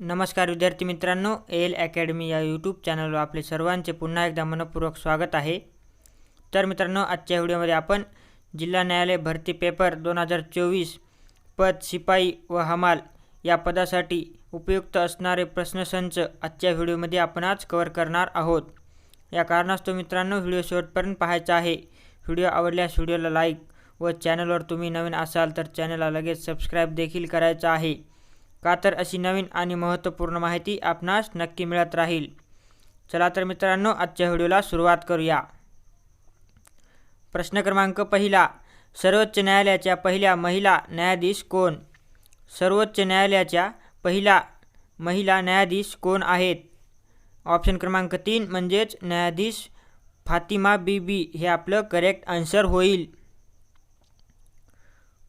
नमस्कार विद्यार्थी मित्रांनो. एल अकॅडमी या यूट्यूब चॅनलवर आपले सर्वांचे पुन्हा एकदा मनपूर्वक स्वागत आहे. तर मित्रांनो आजच्या व्हिडिओमध्ये आपण जिल्हा न्यायालय भरती पेपर दोन हजार चोवीस पद शिपाई व हमाल या पदासाठी उपयुक्त असणारे प्रश्नसंच आजच्या व्हिडिओमध्ये आपण आज कवर करणार आहोत. या कारणास्तव मित्रांनो व्हिडिओ शेवटपर्यंत पाहायचा आहे. व्हिडिओ आवडल्यास व्हिडिओला लाईक व चॅनलवर तुम्ही नवीन असाल तर चॅनलला लगेच सबस्क्राईब देखील करायचं आहे. का तर अशी नवीन आणि महत्त्वपूर्ण माहिती आपणास नक्की मिळत राहील. चला तर मित्रांनो आजच्या व्हिडिओला सुरुवात करूया. प्रश्न क्रमांक पहिला. सर्वोच्च न्यायालयाच्या पहिल्या महिला न्यायाधीश कोण? सर्वोच्च न्यायालयाच्या पहिला महिला न्यायाधीश कोण आहेत? ऑप्शन क्रमांक तीन म्हणजेच न्यायाधीश फातिमा बीबी हे आपलं करेक्ट आन्सर होईल.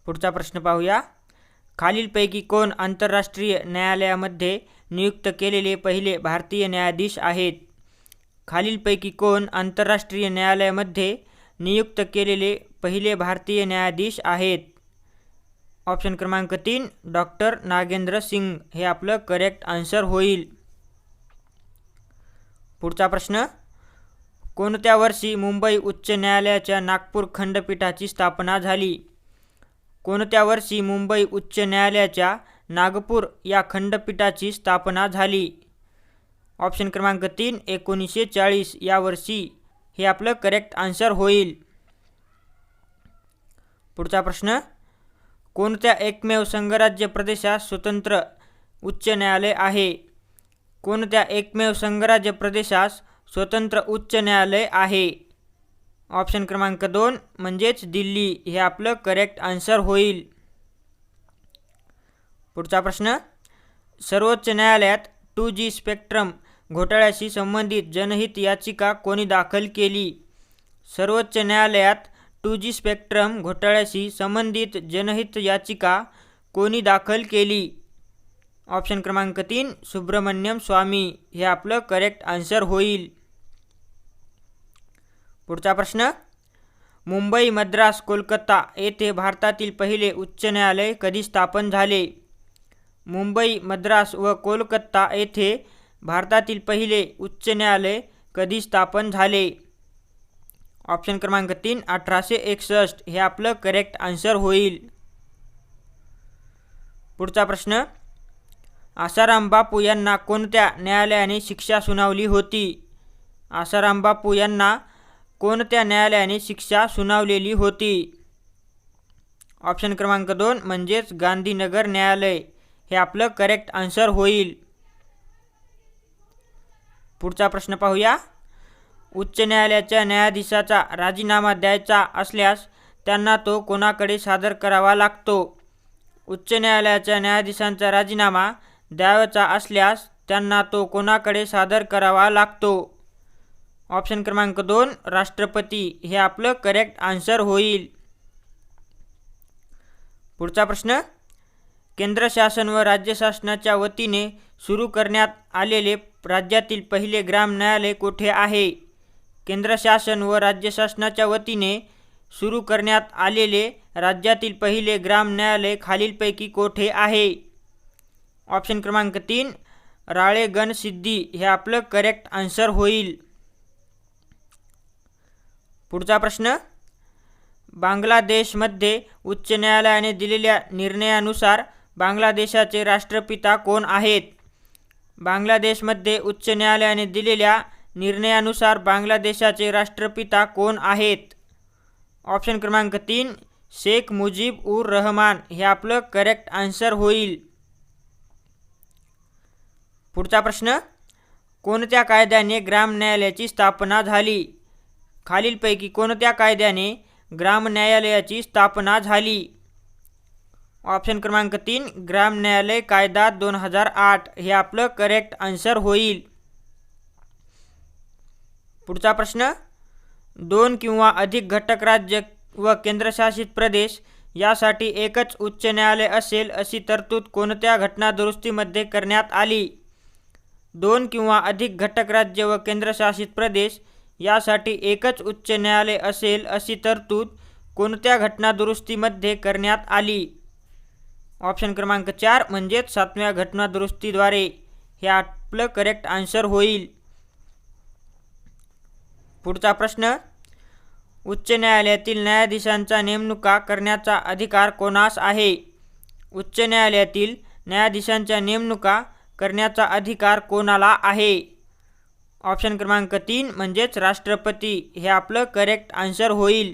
पुढचा प्रश्न पाहूया. खालीलपैकी कोण आंतरराष्ट्रीय न्यायालयामध्ये नियुक्त केलेले पहिले भारतीय न्यायाधीश आहेत? खालीलपैकी कोण आंतरराष्ट्रीय न्यायालयामध्ये नियुक्त केलेले पहिले भारतीय न्यायाधीश आहेत? ऑप्शन क्रमांक तीन डॉक्टर नागेंद्र सिंग. हे आपलं करेक्ट आन्सर होईल. पुढचा प्रश्न कोणत्या वर्षी मुंबई उच्च न्यायालयाच्या नागपूर खंडपीठाची स्थापना झाली? कोणत्या वर्षी मुंबई उच्च न्यायालयाच्या नागपूर या खंडपीठाची स्थापना झाली? ऑप्शन क्रमांक तीन एकोणीसशे चाळीस. या वर्षी हे आपलं करेक्ट आन्सर होईल. पुढचा प्रश्न कोणत्या एकमेव संघराज्य प्रदेशात स्वतंत्र उच्च न्यायालय आहे? कोणत्या एकमेव संघराज्य प्रदेशास स्वतंत्र उच्च न्यायालय आहे? ऑप्शन क्रमांक दोन म्हणजेच दिल्ली हे आपलं करेक्ट आन्सर होईल. पुढचा प्रश्न सर्वोच्च न्यायालयात टू जी स्पेक्ट्रम घोटाळ्याशी संबंधित जनहित याचिका कोणी दाखल केली? सर्वोच्च न्यायालयात टू जी स्पेक्ट्रम घोटाळ्याशी संबंधित जनहित याचिका कोणी दाखल केली? ऑप्शन क्रमांक तीन सुब्रमण्यम स्वामी हे आपलं करेक्ट आन्सर होईल. पुढचा प्रश्न. मुंबई मद्रास कोलकाता येथे भारतातील पहिले उच्च न्यायालय कधी स्थापन झाले? मुंबई मद्रास व कोलकाता येथे भारतातील पहिले उच्च न्यायालय कधी स्थापन झाले? ऑप्शन क्रमांक तीन अठराशे एकसष्ट. हे आपलं करेक्ट आन्सर होईल. पुढचा प्रश्न. आसाराम बापू यांना कोणत्या न्यायालयाने शिक्षा सुनावली होती? आसाराम बापू यांना कोणत्या न्यायालयाने शिक्षा सुनावलेली होती? ऑप्शन क्रमांक दोन म्हणजेच गांधीनगर न्यायालय. हे आपलं करेक्ट आन्सर होईल. पुढचा प्रश्न पाहूया. उच्च न्यायालयाच्या न्यायाधीशाचा राजीनामा द्यायचा असल्यास त्यांना तो कोणाकडे सादर करावा लागतो? उच्च न्यायालयाच्या न्यायाधीशांचा राजीनामा द्यावाचा असल्यास त्यांना तो कोणाकडे सादर करावा लागतो? ऑप्शन क्रमांक दोन राष्ट्रपती. हे आपलं करेक्ट आन्सर होईल. पुढचा प्रश्न. केंद्र शासन व राज्य शासनाच्या वतीने सुरू करण्यात आलेले राज्यातील पहिले ग्राम न्यायालय कोठे आहे? केंद्र शासन व राज्य शासनाच्या वतीने सुरू करण्यात आलेले राज्यातील पहिले ग्राम न्यायालय खालीलपैकी कोठे आहे? ऑप्शन क्रमांक तीन राळेगण सिद्धी हे आपलं करेक्ट आन्सर होईल. पुढचा प्रश्न. बांगलादेशमध्ये उच्च न्यायालयाने दिलेल्या निर्णयानुसार बांगलादेशाचे राष्ट्रपिता कोण आहेत? बांगलादेशमध्ये उच्च न्यायालयाने दिलेल्या निर्णयानुसार बांगलादेशाचे राष्ट्रपिता कोण आहेत? ऑप्शन क्रमांक तीन शेख मुजीब उर रहमान. हे आपलं करेक्ट आन्सर होईल. पुढचा प्रश्न. कोणत्या कायद्याने ग्राम न्यायालयाची स्थापना झाली? खालीलपैकी कोणत्या कायद्याने ग्राम न्यायालयाची स्थापना झाली? ऑप्शन क्रमांक तीन ग्राम न्यायालय कायदा दोन हजार आठ. हे आपलं करेक्ट आन्सर होईल. पुढचा प्रश्न दोन किंवा अधिक घटक राज्य व केंद्रशासित प्रदेश यासाठी एकच उच्च न्यायालय असेल अशी तरतूद कोणत्या घटनादुरुस्तीमध्ये करण्यात आली? दोन किंवा अधिक घटक राज्य व केंद्रशासित प्रदेश यासाठी एकच उच्च न्यायालय असेल अशी तरतूद कोणत्या घटनादुरुस्तीमध्ये करण्यात आली? ऑप्शन क्रमांक चार म्हणजेच सातव्या घटना दुरुस्तीद्वारे हे आपलं करेक्ट आन्सर होईल. पुढचा प्रश्न उच्च न्यायालयातील न्यायाधीशांचा नेमणुका करण्याचा अधिकार कोणास आहे? उच्च न्यायालयातील न्यायाधीशांच्या नेमणुका करण्याचा अधिकार कोणाला आहे? ऑप्शन क्रमांक तीन म्हणजेच राष्ट्रपती. हे आपलं करेक्ट आन्सर होईल.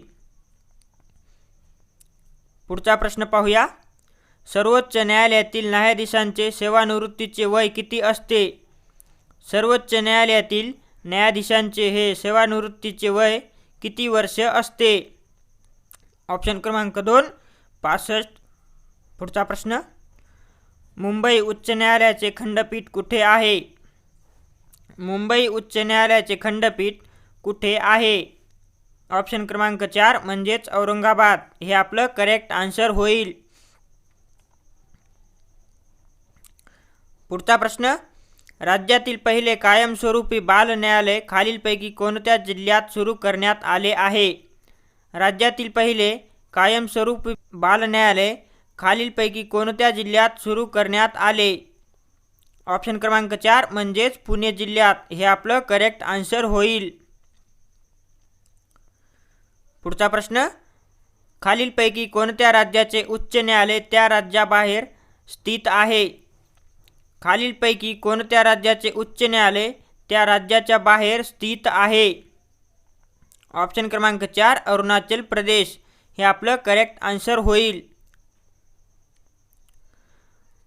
पुढचा प्रश्न पाहूया. सर्वोच्च न्यायालयातील न्यायाधीशांचे सेवानिवृत्तीचे वय किती असते? सर्वोच्च न्यायालयातील न्यायाधीशांचे हे सेवानिवृत्तीचे वय किती वर्ष असते? ऑप्शन क्रमांक दोन पासष्ट. पुढचा प्रश्न. मुंबई उच्च न्यायालयाचे खंडपीठ कुठे आहे? मुंबई उच्च न्यायालयाचे खंडपीठ कुठे आहे? ऑप्शन क्रमांक चार म्हणजेच औरंगाबाद. हे आपलं करेक्ट आन्सर होईल. पुढचा प्रश्न राज्यातील पहिले कायमस्वरूपी बाल न्यायालय खालीलपैकी कोणत्या जिल्ह्यात सुरू करण्यात आले आहे? राज्यातील पहिले कायमस्वरूपी बाल न्यायालय खालीलपैकी कोणत्या जिल्ह्यात सुरू करण्यात आले? ऑप्शन क्रमांक चार म्हणजेच पुणे जिल्ह्यात. हे आपलं करेक्ट आन्सर होईल. पुढचा प्रश्न खालीलपैकी कोणत्या राज्याचे उच्च न्यायालय त्या राज्याबाहेर स्थित आहे? खालीलपैकी कोणत्या राज्याचे उच्च न्यायालय त्या राज्याच्या बाहेर स्थित आहे? ऑप्शन क्रमांक चार अरुणाचल प्रदेश. हे आपलं करेक्ट आन्सर होईल.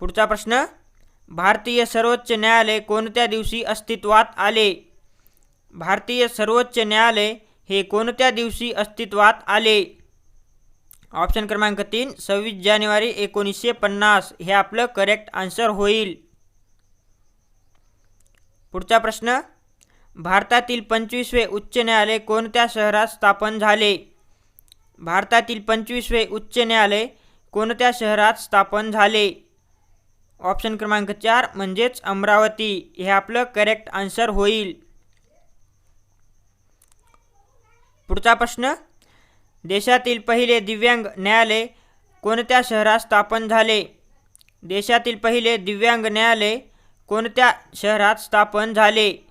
पुढचा प्रश्न भारतीय सर्वोच्च न्यायालय कोणत्या दिवशी अस्तित्वात आले? भारतीय सर्वोच्च न्यायालय हे कोणत्या दिवशी अस्तित्वात आले? ऑप्शन क्रमांक तीन सव्वीस जानेवारी एकोणीसशे पन्नास. हे आपलं करेक्ट आन्सर होईल. पुढचा प्रश्न भारतातील पंचवीसवे उच्च न्यायालय कोणत्या शहरात स्थापन झाले? भारतातील पंचवीसवे उच्च न्यायालय कोणत्या शहरात स्थापन झाले? ऑप्शन क्रमांक चार म्हणजेच अमरावती. हे आपलं करेक्ट आन्सर होईल. पुढचा प्रश्न. देशातील पहिले दिव्यांग न्यायालय कोणत्या शहरात स्थापन झाले? देशातील पहिले दिव्यांग न्यायालय कोणत्या शहरात स्थापन झाले?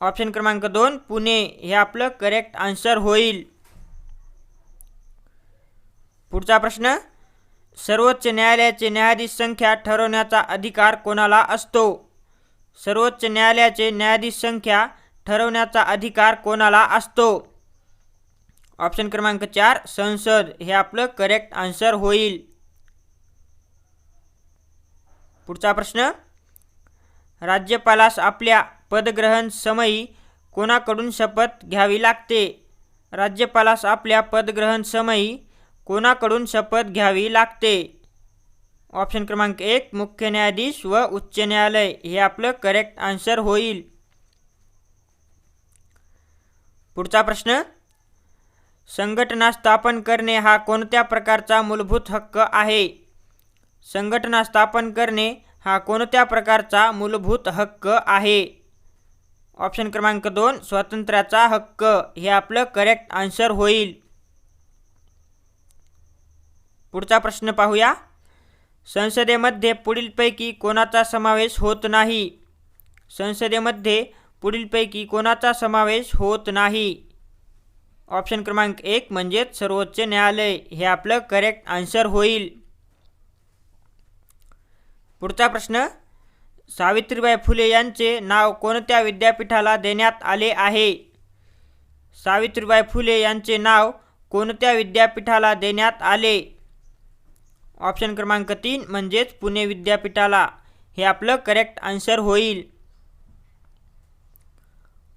ऑप्शन क्रमांक दोन पुणे. हे आपलं करेक्ट आन्सर होईल. पुढचा प्रश्न. सर्वोच्च न्यायालयाचे न्यायाधीश संख्या ठरवण्याचा अधिकार कोणाला असतो? सर्वोच्च न्यायालयाचे न्यायाधीश संख्या ठरवण्याचा अधिकार कोणाला असतो? ऑप्शन क्रमांक चार संसद. हे आपलं करेक्ट आन्सर होईल. पुढचा प्रश्न. राज्यपालास आपल्या पदग्रहण समयी कोणाकडून शपथ घ्यावी लागते? राज्यपालास आपल्या पदग्रहण समयी कोणाकडून शपथ घ्यावी लागते? ऑप्शन क्रमांक एक मुख्य न्यायाधीश व उच्च न्यायालय. हे आपलं करेक्ट आन्सर होईल. पुढचा प्रश्न संघटना स्थापन करणे हा कोणत्या प्रकारचा मूलभूत हक्क आहे? संघटना स्थापन करणे हा कोणत्या प्रकारचा मूलभूत हक्क आहे? ऑप्शन क्रमांक दोन स्वातंत्र्याचा हक्क. हे आपलं करेक्ट आन्सर होईल. पुढचा प्रश्न पाहूया. संसदेमध्ये पुढीलपैकी कोणाचा समावेश होत नाही? संसदेमध्ये पुढीलपैकी कोणाचा समावेश होत नाही? ऑप्शन क्रमांक एक म्हणजेच सर्वोच्च न्यायालय. हे आपलं करेक्ट आन्सर होईल. पुढचा प्रश्न सावित्रीबाई फुले यांचे नाव कोणत्या विद्यापीठाला देण्यात आले आहे? सावित्रीबाई फुले यांचे नाव कोणत्या विद्यापीठाला देण्यात आले? ऑप्शन क्रमांक तीन म्हणजेच पुणे विद्यापीठाला. हे आपलं करेक्ट आन्सर होईल.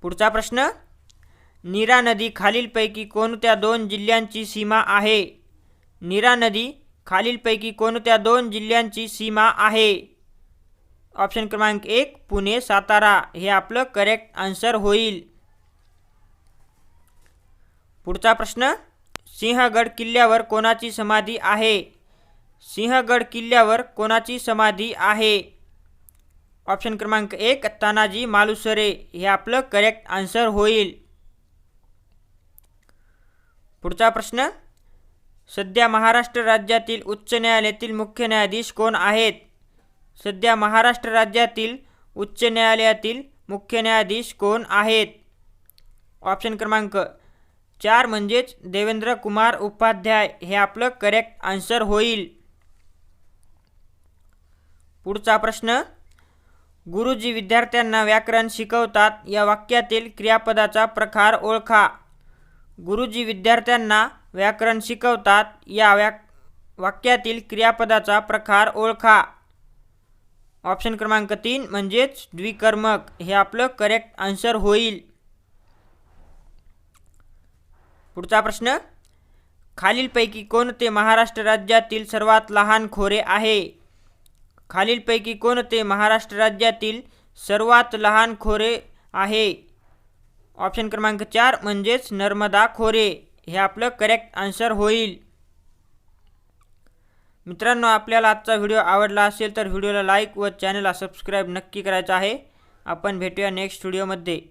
पुढचा प्रश्न नीरा नदी खालीलपैकी कोणत्या दोन जिल्ह्यांची सीमा आहे? नीरा नदी खालीलपैकी कोणत्या दोन जिल्ह्यांची सीमा आहे? ऑप्शन क्रमांक एक पुणे सातारा. हे आपलं करेक्ट आन्सर होईल. पुढचा प्रश्न सिंहगड किल्ल्यावर कोणाची समाधी आहे? सिंहगड किल्ल्यावर कोणाची समाधी आहे? ऑप्शन क्रमांक एक तानाजी मालुसरे. हे आपलं करेक्ट आन्सर होईल. पुढचा प्रश्न सध्या महाराष्ट्र राज्यातील उच्च न्यायालयातील मुख्य न्यायाधीश कोण आहेत? सध्या महाराष्ट्र राज्यातील उच्च न्यायालयातील मुख्य न्यायाधीश कोण आहेत? ऑप्शन क्रमांक चार म्हणजेच देवेंद्र कुमार उपाध्याय. हे आपलं करेक्ट आन्सर होईल. पुढचा प्रश्न. गुरुजी विद्यार्थ्यांना व्याकरण शिकवतात. या वाक्यातील क्रियापदाचा प्रकार ओळखा. गुरुजी विद्यार्थ्यांना व्याकरण शिकवतात. या व्याक वाक्यातील क्रियापदाचा प्रकार ओळखा. ऑप्शन क्रमांक तीन म्हणजेच द्विकर्मक. हे आपलं करेक्ट आन्सर होईल. पुढचा प्रश्न. खालीलपैकी कोणते महाराष्ट्र राज्यातील सर्वात लहान खोरे आहे? खालीलपैकी कोणते महाराष्ट्र राज्यातील सर्वात लहान खोरे आहे? ऑप्शन क्रमांक चार म्हणजेच नर्मदा खोरे. हे आपलं करेक्ट आन्सर होईल. मित्रांनो आपल्याला आजचा व्हिडिओ आवडला असेल तर व्हिडिओला लाईक व चॅनलला सबस्क्राईब नक्की करायचं आहे. आपण भेटूया नेक्स्ट व्हिडिओमध्ये